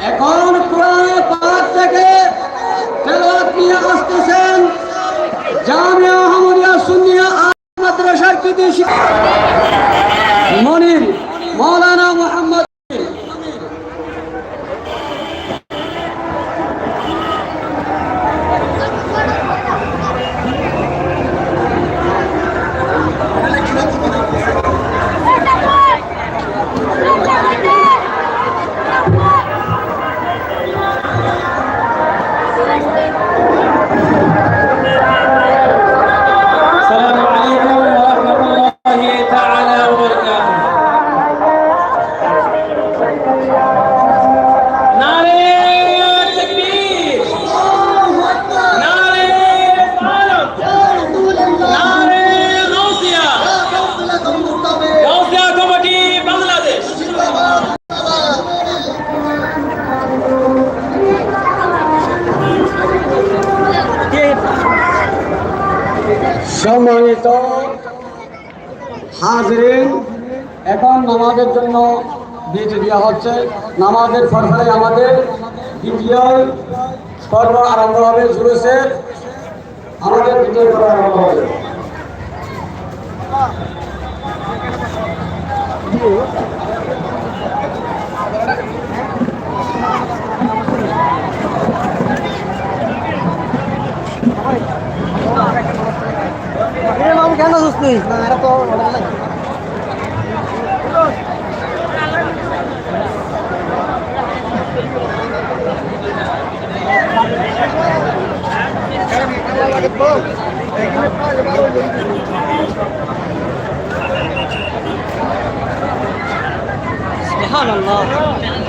এখন কোরআনে পাক থেকে তেলাওয়াত নিয়ে আসতেছেন জামিয়া আহমদিয়া সুন্নিয়া মাদ্রাসার কৃতি やった! সম্মানিত হাজরিন, এখন নামাজের জন্য বিট দেওয়া হচ্ছে। নামাজের ফরফরে আমাদের দ্বিতীয় পর্ব আরম্ভ হবে জুলুসের আমাদের দ্বিতীয় পর্ব আরম্ভ হবে। কেন সুস্থ তো سبحان الله